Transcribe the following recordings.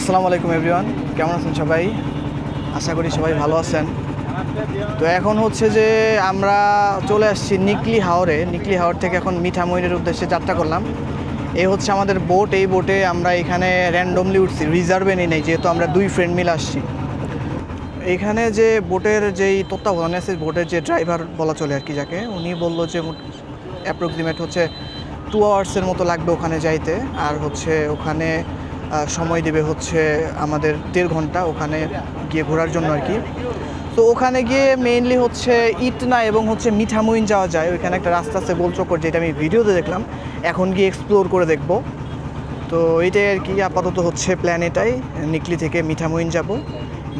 আসসালামু আলাইকুম এভরিওয়ান কেমন আছেন সবাই? আশা করি সবাই ভালো আছেন। তো এখন হচ্ছে যে আমরা চলে আসছি নিকলি হাওরে। নিকলি হাওর থেকে এখন মিঠা মিঠামইনের উদ্দেশ্যে যাত্রা করলাম। এই হচ্ছে আমাদের বোট। এই বোটে আমরা এখানে র্যান্ডমলি উঠছি। রিজার্ভে নিয়ে নেই যেহেতু আমরা দুই ফ্রেন্ড মিলে আসছি। এখানে যে বোটের যেই তত্ত্বাবধানে আছে, বোটের যে ড্রাইভার বলা চলে আর কি যাকে, উনি বলল যে অ্যাপ্রক্সিমেট হচ্ছে টু আওয়ার্সের মতো লাগবে ওখানে যাইতে। আর হচ্ছে ওখানে সময় দেবে হচ্ছে আমাদের দেড় ঘণ্টা ওখানে গিয়ে ঘোরার জন্য আর কি। তো ওখানে গিয়ে মেইনলি হচ্ছে ইটনা এবং হচ্ছে মিঠামুইন যাওয়া যায়। ওইখানে একটা রাস্তা আছে গোলচক্কর যেটা আমি ভিডিওতে দেখলাম। এখন গিয়ে এক্সপ্লোর করে দেখব। তো এইটাই আর কি, আপাতত হচ্ছে প্ল্যান এটাই। নিকলি থেকে মিঠামইন যাব।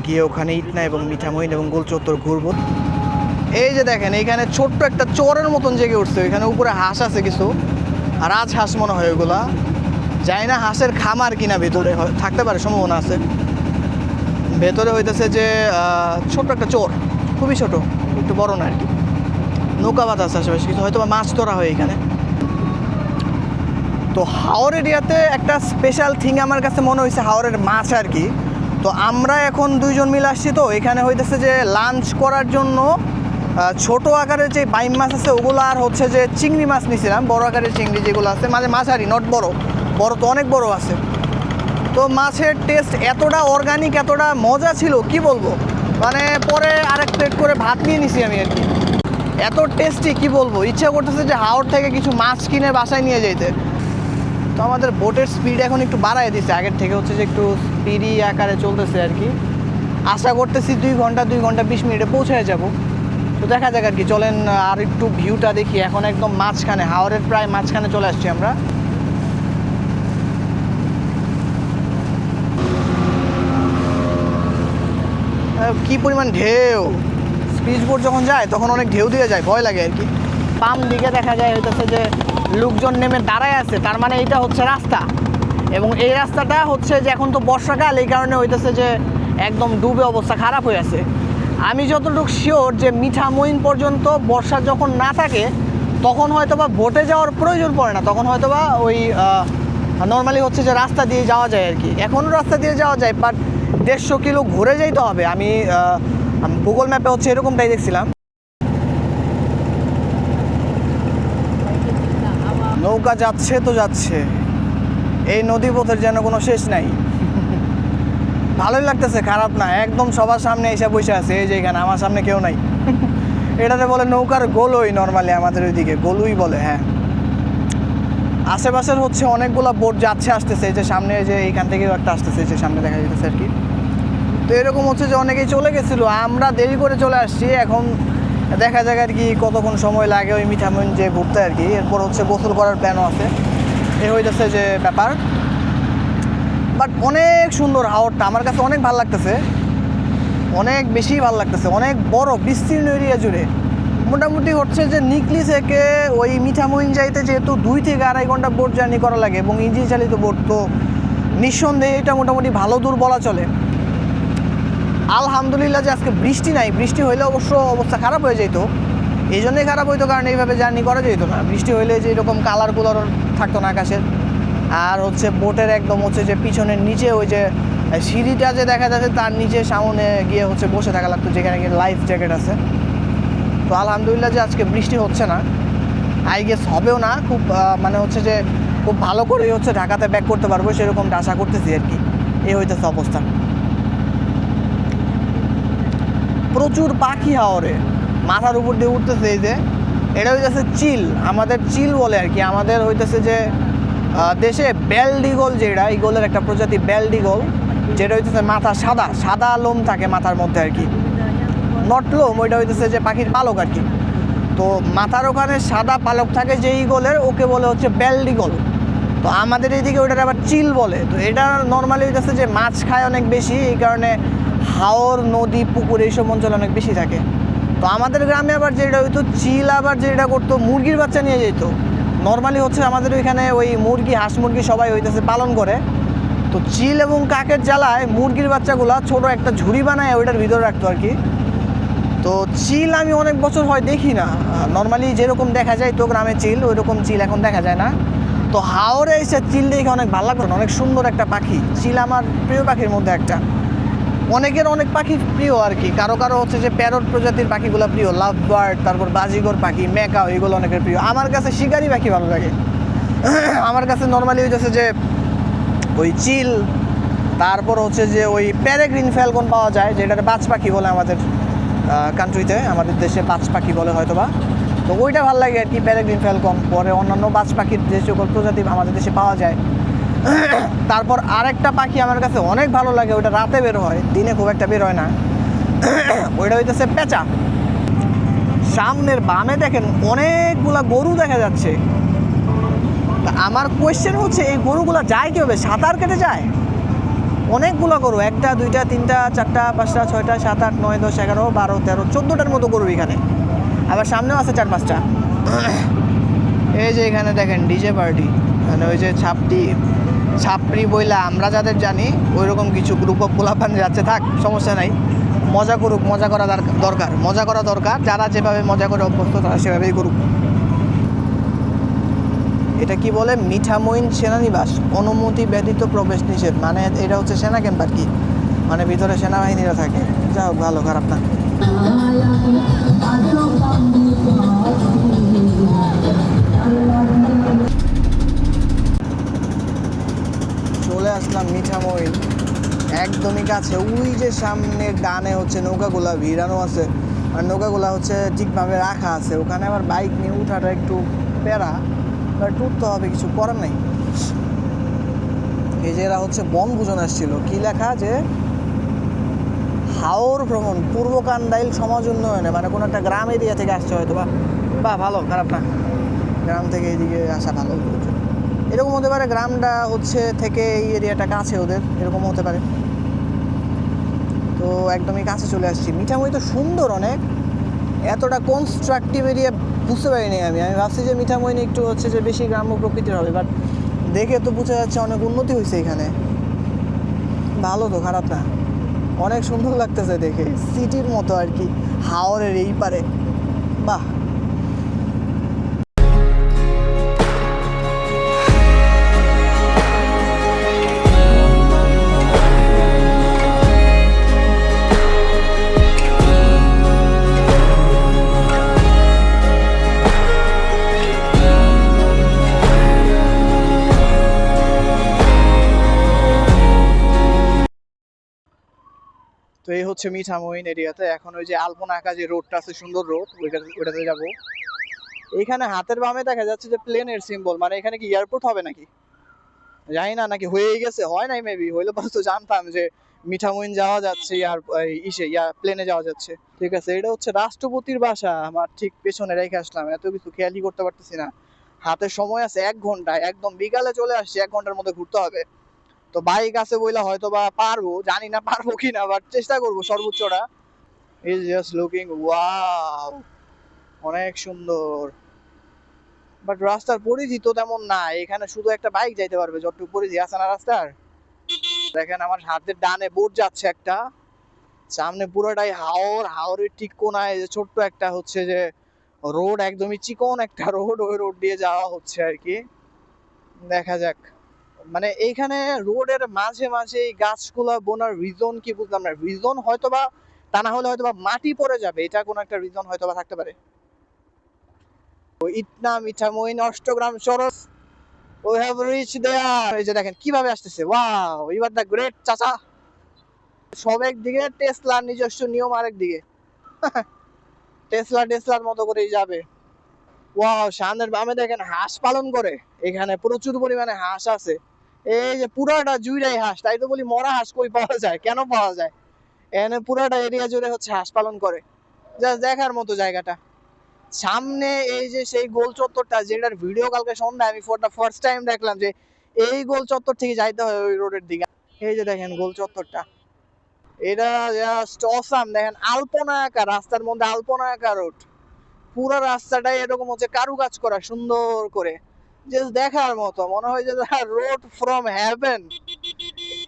গিয়ে ওখানে ইটনা এবং মিঠামইন এবং গোলচত্বর ঘুরবো। এই যে দেখেন এইখানে ছোট্ট একটা চোরের মতন জেগে উঠছে। ওইখানে উপরে হাঁস আছে কিছু। আর আজ হাঁস মনে হয় ওগুলা। যাই না হাঁসের খামার কিনা ভেতরে থাকতে পারে, সম্ভাবনা আছে। ভেতরে হইতেছে যে ছোট একটা চোর, খুবই ছোট, একটু বড় না আর কি। নৌকা বাতা আছে আশেপাশে কিছু হয়তো মাছ ধরা হয় এখানে। তো হাওর এরিয়াতে একটা স্পেশাল থিং আমার কাছে মনে হয়েছে হাওরের মাছ আর কি। তো আমরা এখন দুইজন মিলে আসছি তো, এখানে হইতেছে যে লাঞ্চ করার জন্য ছোট আকারের যে বাইম মাছ আছে, ওগুলো আর হচ্ছে যে চিংড়ি মাছ নিয়েছিলাম বড় আকারের চিংড়ি যেগুলো আছে মাঝে মাছ মাঝারি নট বড়। বড় তো অনেক বড় আছে। তো মাছের টেস্ট এতটা অর্গানিক এতটা মজা ছিল, কি বলব? মানে পরে আরেক প্লেট করে ভাত নিয়ে নিছি আমি আর কি। এত টেস্টি কি বলব? ইচ্ছা করতেছে যে হাওড় থেকে কিছু মাছ কিনে বাসায় নিয়ে যেতে তো আমাদের বোটের স্পিড এখন একটু বাড়াই দিছে। আগের থেকে হচ্ছে যে একটু স্পিডি আকারে চলতেছে আর কি। আশা করতেছি দুই ঘণ্টা দুই ঘণ্টা, বিশ মিনিটে পৌঁছায় যাব। তো দেখা যাক আর কি। চলেন আর একটু ভিউটা দেখি। এখন একদম মাঝখানে হাওড়ের প্রায় মাঝখানে চলে আসছি আমরা। কি পরিমাণ ঢেউ? স্পিচ বোট যখন যায়, তখন অনেক ঢেউ দিয়ে যায়, ভয় লাগে আর কি। বাম দিকে দেখা যায় হইতেছে যে, লোকজন নেমে দাঁড়ায় আছে, তার মানে এটা হচ্ছে রাস্তা। এবং এই রাস্তাটা হচ্ছে যে এখন তো বর্ষাকাল, এই কারণে হইতেছে যে, একদম ডুবে অবস্থা খারাপ হয়ে আছে। আমি যতটুকু শিওর যে মিঠা মিঠামইন পর্যন্ত বর্ষা যখন না থাকে, তখন হয়তো বা বোটে যাওয়ার প্রয়োজন পড়ে না। তখন হয়তো বা ওই নর্মালি হচ্ছে যে রাস্তা দিয়ে যাওয়া যায় আর কি। এখনও রাস্তা দিয়ে যাওয়া যায় বাট দেড়শো কিলো ঘুরে যাইতে হবে। আমি গুগল ম্যাপে হচ্ছে এরকমটাই দেখছিলাম। নৌকা যাচ্ছে তো যাচ্ছে। এই নদী পথের যেন কোনো শেষ নাই। ভালোই লাগতেছে, খারাপ না। একদম সবার সামনে এসে বসে আছে, এই যে এখানে, আমার সামনে কেউ নাই। এটাতে বলে নৌকার গোলই নর্মালি আমাদের ওইদিকে, গোলুই বলে হ্যাঁ। আশেপাশের হচ্ছে অনেকগুলো বোট যাচ্ছে, আসতেছে, এই যে সামনে যে এইখান থেকেও একটা আসতেছে যে সামনে দেখা যেতেছে আর কি। তো এরকম হচ্ছে যে অনেকেই চলে গেছিল। আমরা দেরি করে চলে আসছি। এখন দেখা যাক আর কি কতক্ষণ সময় লাগে ওই মিঠামইন যে ঘুরতে আর কি। এরপর হচ্ছে গোসল করার প্ল্যানও আছে। এ হইতেছে যে ব্যাপার। বাট অনেক সুন্দর হাওরটা। আমার কাছে অনেক ভালো লাগতেছে। অনেক বেশি ভালো লাগতেছে। অনেক বড়, বিস্তীর্ণ এরিয়া জুড়ে। মোটামুটি হচ্ছে যে নিকলি থেকে ওই মিঠামইন যাইতে যেহেতু দুই থেকে আড়াই ঘণ্টা বোট জার্নি করা লাগে এবং ইঞ্জিন চালিত বোট, তো নিঃসন্দেহে এটা মোটামুটি ভালো দূর বলা চলে আলহামদুলিল্লাহ যে আজকে বৃষ্টি নাই। বৃষ্টি হইলে অবশ্য অবস্থা খারাপ হয়ে যেত। এই জন্যই খারাপ হইতো, কারণ এইভাবে জার্নি করা যেত না। বৃষ্টি হইলে যে এরকম কালার কুলার থাকতো না আকাশের। আর হচ্ছে বোটের একদম হচ্ছে যে পিছনের নিচে ওই যে সিঁড়িটা যে দেখা যাচ্ছে তার নিচে সামনে গিয়ে হচ্ছে বসে থাকা লাগতো, যেখানে গিয়ে লাইফ জ্যাকেট আছে। তো আলহামদুলিল্লাহ যে আজকে বৃষ্টি হচ্ছে না। আই গেস হবেও না, খুব মানে হচ্ছে যে খুব ভালো করেই হচ্ছে ঢাকাতে ব্যাক করতে পারব, সেরকমটা আশা করতেছি আর কি। এই হইতেছে অবস্থা। প্রচুর পাখি হাওরে। মাথার উপর দিয়ে উঠতেছে এই যে। এটা হইতেছে চিল, আমাদের চিল বলে আর কি। আমাদের হইতেছে যে দেশে বেলডিগল যেটা, ইগলের একটা প্রজাতি বেলডিগল, যেটা হইতেছে মাথা সাদা সাদা লোম থাকে মাথার মধ্যে আর কি। নট লোম, ওইটা হইতেছে যে পাখির পালক আর কি। তো মাথার ওখানে সাদা পালক থাকে যে ইগলের, ওকে বলে হচ্ছে বেলডিগল। তো আমাদের এইদিকে ওইটার আবার চিল বলে। তো এটা নর্মালি হইতেছে যে মাছ খায় অনেক বেশি, এই কারণে হাওর নদী পুকুর এইসব অঞ্চলে অনেক বেশি থাকে। তো আমাদের গ্রামে আবার যেটা হইতো, চিল আবার যেটা করতো, মুরগির বাচ্চা নিয়ে যেত নর্মালি হচ্ছে আমাদের ওইখানে ওই মুরগি, হাঁস মুরগি সবাই হইতেছে পালন করে। তো চিল এবং কাকের জ্বালায় মুরগির বাচ্চাগুলা ছোট একটা ঝুড়ি বানায় ওইটার ভিতরে রাখতো আর কি। তো চিল আমি অনেক বছর হয় দেখি না। নর্মালি যেরকম দেখা যায় তো গ্রামে চিল ওই রকম চিল এখন দেখা যায় না। তো হাওড়ে এসে চিল দেখে অনেক ভালো লাগল অনেক সুন্দর একটা পাখি। চিল আমার প্রিয় পাখির মধ্যে একটা। অনেকের অনেক পাখি প্রিয় আর কি। কারও কারও হচ্ছে যে প্যারট প্রজাতির পাখিগুলো প্রিয় লাভ বার্ড তারপর বাজিগর পাখি মেকাও এগুলো অনেকের প্রিয়। আমার কাছে শিকারি পাখি ভালো লাগে। আমার কাছে নর্মালি হইতেছে যে ওই চিল, তারপর হচ্ছে যে ওই প্যারেগ্রিন ফ্যালকন পাওয়া যায় যেটাতে বাজ পাখি বলে আমাদের কান্ট্রিতে আমাদের দেশে বাজ পাখি বলে হয়তো বা তো ওইটা ভালো লাগে আর কি প্যারেগ্রিন ফ্যালকন পরে অন্যান্য বাজ পাখির যে সকল প্রজাতি আমাদের দেশে পাওয়া যায়। তারপর আরেকটা পাখি আমার কাছে অনেক ভালো লাগে, ওইটা রাতে বের হয়, দিনে খুব একটা বের হয় না। ওইটা হইতেছে পেঁচা। সামনের বামে দেখেন অনেকগুলা গরু দেখা যাচ্ছে। তা আমার কোয়েশ্চেন হচ্ছে, এই গরুগুলা যায় কীভাবে? সাঁতার কেটে যায়? অনেকগুলো গরু, একটা, দুইটা, তিনটা, চারটা, পাঁচটা, ছয়টা, সাত, আট, নয়, দশ, এগারো, বারো, তেরো, চোদ্দোটার মতো গরু এখানে। আবার সামনেও আছে চার, পাঁচটা। এই যে এখানে দেখেন, ডিজে পার্টি মানে ওই যে ছাপটি ছাপড়ি বইলা আমরা যাদের জানি ওই রকম কিছু গ্রুপ অফ গোলাপান যাচ্ছে, থাক, সমস্যা নাই। মজা করুক, মজা করা দরকার। মজা করা দরকার, যারা যেভাবে মজা করে অভ্যস্ত, তারা সেভাবেই করুক। এটা কি বলে? মিঠামইন সেনানিবাস, অনুমতি ব্যতীত প্রবেশ নিষেধ। মানে এটা হচ্ছে সেনা ক্যাম্প আর কি। মানে ভিতরে সেনাবাহিনীরা থাকে। যা হোক, ভালো, খারাপ না। একদমই কাছে। ওই যে সামনে ডানে হচ্ছে নৌকাগুলা ভিড়ানো আছে। আর নৌকাগুলা হচ্ছে ঠিকভাবে রাখা আছে। ওখানে আবার বাইক নিয়ে উঠাটা একটু প্যারা, বাট উঠতে হবে, কিছু করার নেই। এই যে এরা হচ্ছে বনভোজন আসছিল। কি লেখা যে হাওর ভ্রমণ, পূর্ব কান্দাইল সমাজ উন্নয়নে মানে কোনো একটা গ্রাম এরিয়া থেকে আসছে হয়তো বা। বা ভালো, খারাপ না। গ্রাম থেকে এইদিকে আসা ভালো। এরকম হতে পারে গ্রামটা হচ্ছে থেকে এই এরিয়াটা কাছে ওদের, এরকম হতে পারে। তো একদমই কাছে চলে আসছি। মিঠামুড়ি তো সুন্দর অনেক। এতটা কনস্ট্রাকটিভ এরিয়া বুঝতে পারিনি আমি। আমি ভাবছি যে মিঠামইন একটু হচ্ছে যে বেশি গ্রাম্য প্রকৃতির হবে বাট দেখে তো বোঝা যাচ্ছে অনেক উন্নতি হয়েছে এখানে। ভালো তো, খারাপ না। অনেক সুন্দর লাগতেছে দেখে। সিটির মতো আর কি। হাওরের এই পারে। বাহ! হচ্ছে মিঠামইন এরিয়াতে এখন ওই যে আলপনা আঁকা যে রোডটা আছে, সুন্দর রোড ওইটাতে যাব। এইখানে হাতের বামে দেখা যাচ্ছে যে প্লেনের সিম্বল মানে এখানে কি এয়ারপোর্ট হবে নাকি? জানি না, নাকি হয়েই গেছে, হয় নাই মেবি হইলে পরে তো জানতাম যে মিঠামইন যাওয়া যাচ্ছে ইয়ার ইসে, ইয়া প্লেনে যাওয়া যাচ্ছে। ঠিক আছে, এটা হচ্ছে রাষ্ট্রপতির বাসা, আমার ঠিক পেছনে রেখে আসলাম, এত কিছু খেয়ালই করতে পারতেছি না। হাতে সময় আছে এক ঘণ্টা, একদম বিকালে চলে আসছি, এক ঘণ্টার মধ্যে ঘুরতে হবে। তো বাইক আছে বইলা হয়তো বা পারব, জানি না পারব কিনা বাট চেষ্টা করব সর্বোচ্চটা। ইজ জাস্ট লুকিং ওয়াও অনেক সুন্দর। বাট রাস্তার পরিধি তো তেমন না এখানে শুধু একটা বাইক যাইতে পারবে, যতটুকু পরিধি আছে না রাস্তার? দেখেন আমার হাতের ডানে বোট যাচ্ছে একটা, সামনে পুরোটাই হাওর, হাওরের ঠিক কোনায় যে ছোট্ট একটা হচ্ছে যে রোড, একদমই চিকন একটা রোড, ওই রোড দিয়ে যাওয়া হচ্ছে আর কি। দেখা যাক। মানে এইখানে রোডের মাঝে মাঝে এই গাছগুলা বোনার রিজন কি বুঝলাম না। রিজন হয়তো বা তা না হলে হয়তো বা মাটি পড়ে যাবে, এটা কোনো একটা রিজন হয়তো বা থাকতে পারে। ইটনা মিঠামইন অষ্টগ্রাম সরস have reached there এই যে দেখেন, কীভাবে আসতেছে? দ্য গ্রেট চাচা। সব একদিকে টেসলার নিজস্ব নিয়ম আরেক দিকে। টেসলা টেসলার মতো করেই যাবে। ওয়াও সামনের বামে দেখেন হাঁস পালন করে। এখানে প্রচুর পরিমাণে হাঁস আছে। এই যে পুরাটা জুইরাই হাঁস, তাই তো বলি মরা হাঁস কই পাওয়া যায়? কেন পাওয়া যায়? এখানে পুরাটা এরিয়া জুড়ে হচ্ছে হাঁস পালন করে। জাস্ট দেখার মতো জায়গাটা। সামনে এই যে সেই গোল চত্বরটা, যেটার ভিডিও কালকে সন্ধ্যায় আমি ফর ফার্স্ট টাইম দেখলাম যে এই গোল চত্বর থেকে যাইতে হয় ওই রোডের দিকে। এই যে দেখেন গোল চত্বরটা। এটা জাস্ট অসাম দেখেন আলপনা আঁকা, রাস্তার মধ্যে আলপনা আঁকা রোড পুরো রাস্তাটাই এরকম হচ্ছে কারুকাজ করা, সুন্দর করে। জাস্ট দেখার মতো। মনে হয় যে রোড ফ্রম হ্যাভেন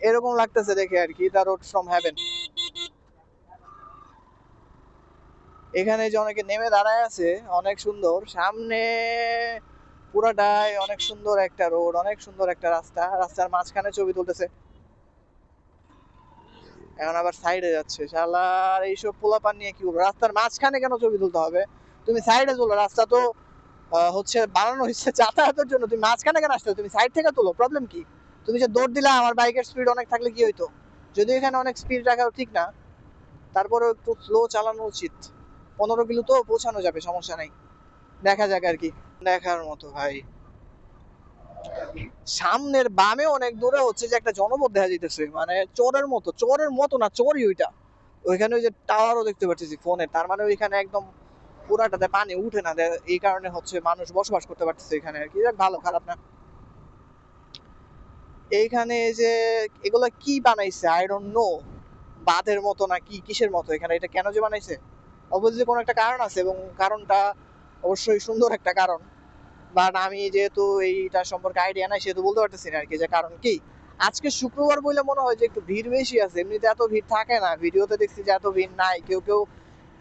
এরকম লাগতেছে দেখে আর কি দা রোড ফ্রম হ্যাভেন এখানে যে অনেকে নেমে দাঁড়ায় আছে, অনেক সুন্দর। সামনে পুরাটাই অনেক সুন্দর একটা রোড অনেক সুন্দর একটা রাস্তা। রাস্তার মাঝখানে ছবি তুলতেছে। এখন আবার সাইডে যাচ্ছে। শালার, এইসব পোলাপান নিয়ে কি করব রাস্তার মাঝখানে কেন ছবি তুলতে হবে? তুমি সাইডে তোলো রাস্তা তো হচ্ছে বানানো হচ্ছে যাতায়াতের জন্য। তুমি মাঝখানে কেন আসতে তুমি সাইড থেকে তোলো প্রবলেম কি? তুমি যে দৌড় দিলা, আমার বাইকের স্পিড অনেক থাকলে কি হইতো? যদি এখানে অনেক স্পিড রাখা ঠিক না, তারপরেও একটু স্লো চালানো উচিত। পনেরো কিলো তো পৌঁছানো যাবে, সমস্যা নাই। দেখা যাক আর কি। দেখার মতো, ভাই। সামনের বামে অনেক দূরে হচ্ছে যে একটা জনপদ দেখা যাইতেছে। মানে চোরের মতো চোরের মতো না, চোরই ওইটা। ওইখানে ওই যে টাওয়ারও দেখতে পাচ্ছি ফোনে তার মানে ওইখানে একদম পুরাটাতে পানি উঠে না এই কারণে হচ্ছে মানুষ বসবাস করতে পারতেছে এখানে আর কি। ভালো, খারাপ না। এইখানে যে এগুলা কি বানাইছে? আই ডোন্ট নো বাঁধের মতো না কি, কিসের মতো এখানে? এটা কেন যে বানাইছে? অবশ্যই কোনো একটা কারণ আছে এবং কারণটা অবশ্যই সুন্দর একটা কারণ। বাট আমি যেহেতু এইটা সম্পর্কে আইডিয়া নাই, সেহেতু বলতে পারতেছি না আর কি যে কারণ কি। আজকে শুক্রবার বলে মনে হয় যে একটু ভিড় বেশি আছে, এমনিতে এত ভিড় থাকে না। ভিডিওতে দেখছি যে এত ভিড় নাই, কেউ কেউ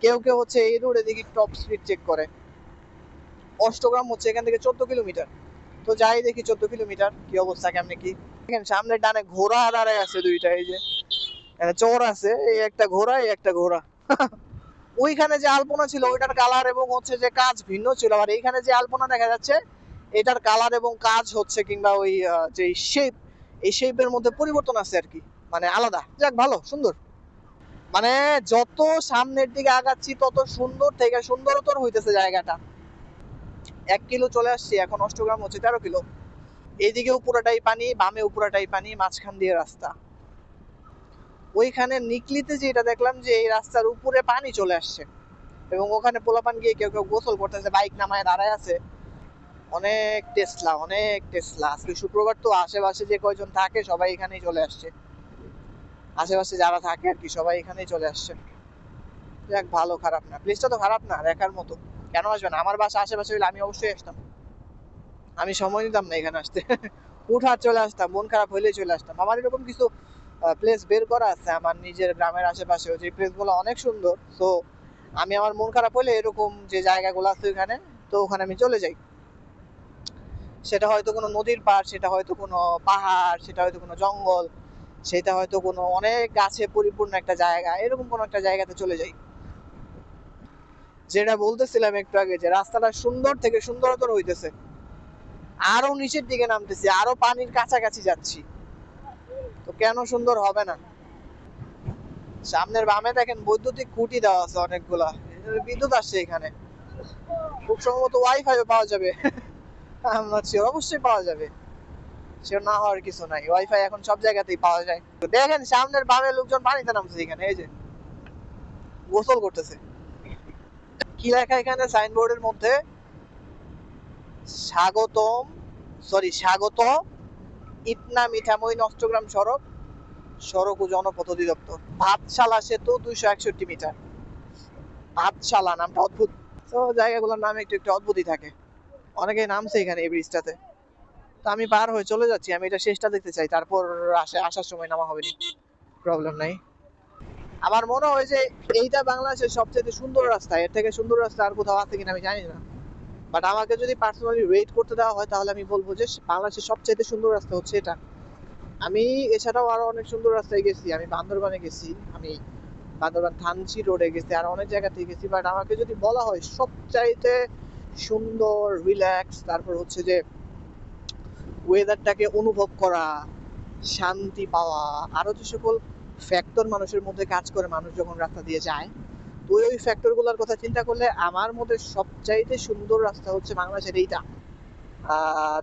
কেউ কেউ হচ্ছে এই রোডে দেখি টপ স্পিড চেক করে। অষ্টগ্রাম হচ্ছে এখান থেকে চোদ্দ কিলোমিটার। তো যাই দেখি চোদ্দ কিলোমিটার, কি অবস্থা, কেমনে কি? দেখেন, সামনে ডানে ঘোড়া দাঁড়ায় আছে দুইটা, এই যে। চোর আছে, এই একটা ঘোড়া, এই একটা ঘোড়া। ওইখানে যে আলপনা ছিল, ওইটার কালার এবং হচ্ছে যে কাজ ভিন্ন ছিল। আর এইখানে যে আলপনা দেখা যাচ্ছে, এটার কালার এবং কাজ হচ্ছে কিংবা ওই যে শেপ এই শেপের মধ্যে পরিবর্তন আছে আর কি। মানে আলাদা। যাক, ভালো, সুন্দর। মানে যত সামনের দিকে আগাচ্ছি, তত সুন্দর থেকে সুন্দরতর হইতেছে জায়গাটা। এক কিলো চলে আসছি, এখন অষ্টগ্রাম হচ্ছে তেরো কিলো। এইদিকেও পুরাটাই পানি, বামে পুরাটাই পানি, মাঝখান দিয়ে রাস্তা। ওইখানে নিকলিতে যেটা দেখলাম যে, এই রাস্তার উপরে পানি চলে আসছে। এবং ওখানে পোলাপান গিয়ে কেউ কেউ গোসল করতেছে, বাইক নামায় দাঁড়ায় আছে। অনেক টেসলা অনেক টেসলা। আজকে শুক্রবার তো আশেপাশে যে কয়জন থাকে, সবাই এখানেই চলে আসছে। আশেপাশে যারা থাকে আর কি, সবাই এখানেই চলে আসছে। যাক, ভালো, খারাপ না। প্লেসটা তো খারাপ না, দেখার মতো। কেন আসবেন আমার বাসা আশেপাশে হইলে আমি অবশ্যই আসতাম। আমি সময় নিতাম না এখানে আসতে। উঠার চলে আসতাম, মন খারাপ হইলেই চলে আসতাম। আমার এরকম কিছু প্লেস বের করা আছে, আমার নিজের গ্রামের আশেপাশেও। যে প্লেসগুলো অনেক সুন্দর, তো আমি আমার মন খারাপ হলে এরকম যে জায়গাগুলো আছে ওখানে, তো ওখানে আমি চলে যাই। সেটা হয়তো কোনো নদীর পাড়, সেটা হয়তো কোনো পাহাড়, সেটা হয়তো কোনো জঙ্গল। সেটা হয়তো কোনো অনেক গাছে পরিপূর্ণ একটা জায়গা, এরকম কোনো একটা জায়গাতে চলে যাই। যেটা বলতেছিলাম একটু আগে যে রাস্তাটা সুন্দর থেকে সুন্দরতর হইতেছে। আরও নিচের দিকে নামতেছি, আরও পানির কাছাকাছি যাচ্ছি। তো কেন সুন্দর হবে না? সামনের বামে দেখেন বৈদ্যুতিক খুঁটি দেওয়া আছে অনেকগুলা। বিদ্যুৎ আসছে এখানে। খুব সম্ভবত ওয়াইফাইও পাওয়া যাবে। অবশ্যই পাওয়া যাবে। না হওয়ার কিছু নাই। ওয়াইফাই এখন সব জায়গাতেই পাওয়া যায়। দেখেন, সামনের বামে লোকজন পানিতে নামছে এখানে, এই যে। গোসল করতেছে। কি লেখা এখানে? সাইনবোর্ডের মধ্যে স্বাগতম সরি স্বাগত ইটনা মিঠামই নষ্টগ্রাম সড়ক সড়ক ও জনপথ অধিদপ্তর। ভাতশালা সেতু দুইশো একষট্টি মিটার। ভাতশালা, নামটা অদ্ভুত। তো জায়গাগুলোর নাম একটু একটু অদ্ভুতই থাকে। অনেকেই নামছে এখানে এই ব্রিজটাতে তো আমি পার হয়ে চলে যাচ্ছি, আমি এটা শেষটা দেখতে চাই, তারপর আসে, আসার সময় নামা হবে না। প্রবলেম নাই। আমার মনে হয় যে এইটা বাংলাদেশের সবচেয়ে সুন্দর রাস্তা, এর থেকে সুন্দর রাস্তা আর কোথাও আছে কিনা আমি জানি না। বাট আমাকে যদি পার্সোনালি রেট করতে দেওয়া হয়, তাহলে আমি বলব যে বাংলাদেশের সবচেয়ে সুন্দর রাস্তা হচ্ছে এটা। আমি এছাড়াও আরও অনেক সুন্দর রাস্তায় গেছি, আমি বান্দরবানে গেছি, আমি বান্দরবান থানচি রোডে গেছি, আর অনেক জায়গাতে গেছি বাট আমাকে যদি বলা হয় সবচাইতে সুন্দর রিল্যাক্স তারপর হচ্ছে যে ওয়েদারটাকে অনুভব করা শান্তি পাওয়া আরও যে সকল ফ্যাক্টর মানুষের মধ্যে কাজ করে মানুষ যখন রাস্তা দিয়ে যায় তো ওই ফ্যাক্টরগুলোর কথা চিন্তা করলে আমার মধ্যে সবচাইতে সুন্দর রাস্তা হচ্ছে বাংলাদেশের এইটা।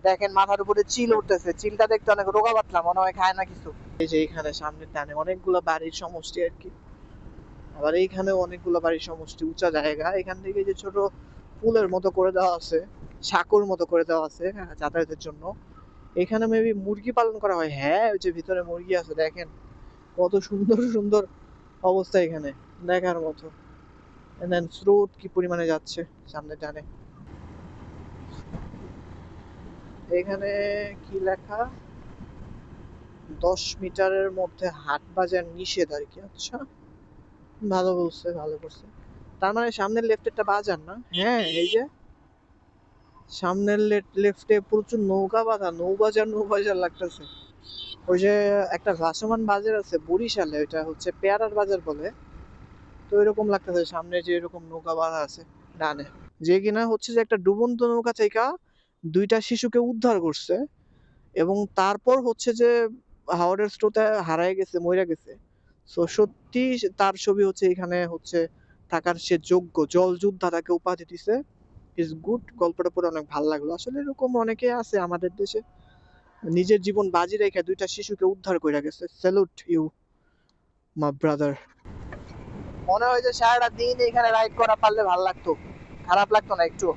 দেখেন মাথার উপরে চিল উঠতেছে চিলটা দেখতে অনেক রোগা পাতলা মনে হয় খায় না কিছু। এই যে এখানে সামনের টানে অনেকগুলো বাড়ির সমষ্টি আর কি। আবার এইখানে অনেকগুলো বাড়ির সমষ্টি উঁচা জায়গা। এখান থেকে যে ছোট পুলের মতো করে দেওয়া আছে সাঁকোর মতো করে দেওয়া আছে হ্যাঁ, যাতায়াতের জন্য। এখানে মেবি মুরগি পালন করা হয়। হ্যাঁ ওই যে ভিতরে মুরগি আছে, দেখেন। কত সুন্দর সুন্দর অবস্থা এখানে, দেখার মতো। স্রোত কি পরিমাণে যাচ্ছে সামনে টানে এখানে কি লেখা? দশ মিটারের মধ্যে হাট বাজার নিষেধ আর কি আচ্ছা। ভালো বলছে, ভালো করছে। তার মানে সামনের লেফটেরটা বাজার না? হ্যাঁ এই যে। সামনের লেফটে প্রচুর নৌকা বাঁধা নৌবাজার নৌবাজার লাগতেছে। ওই যে একটা ভাসমান বাজার আছে, বরিশালে, ওইটা হচ্ছে পেয়ারার বাজার বলে। তো এরকম লাগতেছে, সামনে যে এরকম নৌকা বাঁধা আছে, ডানে। যে কিনা হচ্ছে যে একটা ডুবন্ত নৌকা থেকে দুইটা শিশুকে উদ্ধার করছে, এবং তারপর হচ্ছে যে হাওড়ের স্রোতে হারায় গেছে, মইরা গেছে। তো সত্যি তার ছবি হচ্ছে এখানে হচ্ছে থাকার সে যোগ্য জল যোদ্ধা তাকে উপাধি দিছে। ইজ গুড গল্পটা পড়ে অনেক ভালো লাগল। আসলে এরকম অনেকে আছে আমাদের দেশে। নিজের জীবন বাজি রেখে দুইটা শিশুকে উদ্ধার করে গেছে। স্যালুট ইউ মা ব্রাদার মনে হয় যে সারাটা দিন এখানে রাইড করা পারলে ভালো লাগতো। খারাপ লাগতো না একটু।